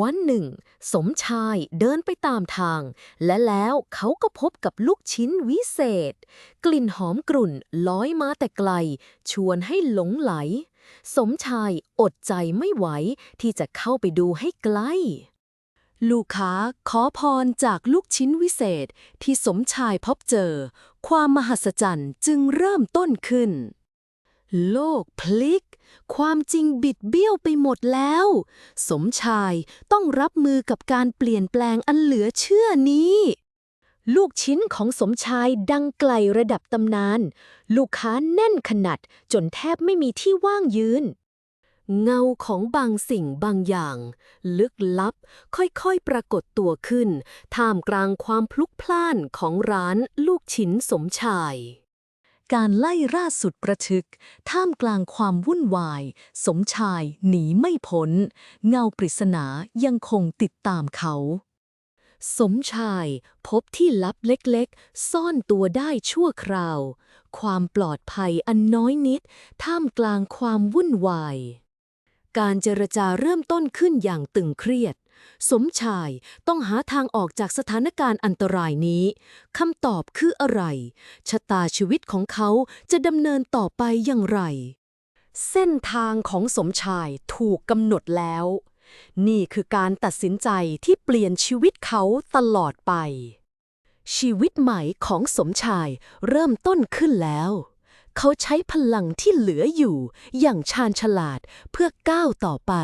วันหนึ่ง สมชายเดินไปตามทาง และแล้วเขาก็พบกับลูกชิ้นวิเศษ กลิ่นหอมกรุ่นลอยมาแต่ไกล ชวนให้หลงไหล สมชายอดใจไม่ไหวที่จะเข้าไปดูให้ใกล้ลูกค้าขอพรจากลูกชิ้นวิเศษที่สมชายพบเจอ ความมหัศจรรย์จึงเริ่มต้นขึ้น โลกพลิก ความจริงบิดเบี้ยวไปหมดแล้ว สมชายต้องรับมือกับการเปลี่ยนแปลงอันเหลือเชื่อนี้ ลูกชิ้นของสมชายดังไกลระดับตำนาน ลูกค้าแน่นขนาดจนแทบไม่มีที่ว่างยืน เงาของบางสิ่งบางอย่าง ลึกลับ ค่อยๆปรากฏตัวขึ้น ท่ามกลางความพลุกพล่านของร้านลูกชิ้นสมชาย การไล่ล่าสุดประทึก ท่ามกลางความวุ่นวาย สมชายหนีไม่พ้น เงาปริศนายังคงติดตามเขา สมชายพบที่ลับเล็กๆ ซ่อนตัวได้ชั่วคราว ความปลอดภัยอันน้อยนิด ท่ามกลางความวุ่นวาย การเจรจาเริ่มต้นขึ้นอย่างตึงเครียด สมชายต้องหาทางออกจากสถานการณ์อันตรายนี้คำตอบคืออะไร ชะตาชีวิตของเขาจะดำเนินต่อไปอย่างไร เส้นทางของสมชายถูกกำหนดแล้ว นี่คือการตัดสินใจที่เปลี่ยนชีวิตเขาตลอดไป ชีวิตใหม่ของสมชายเริ่มต้นขึ้นแล้วเขาใช้พลังที่เหลืออยู่อย่างชาญฉลาดเพื่อก้าวต่อไป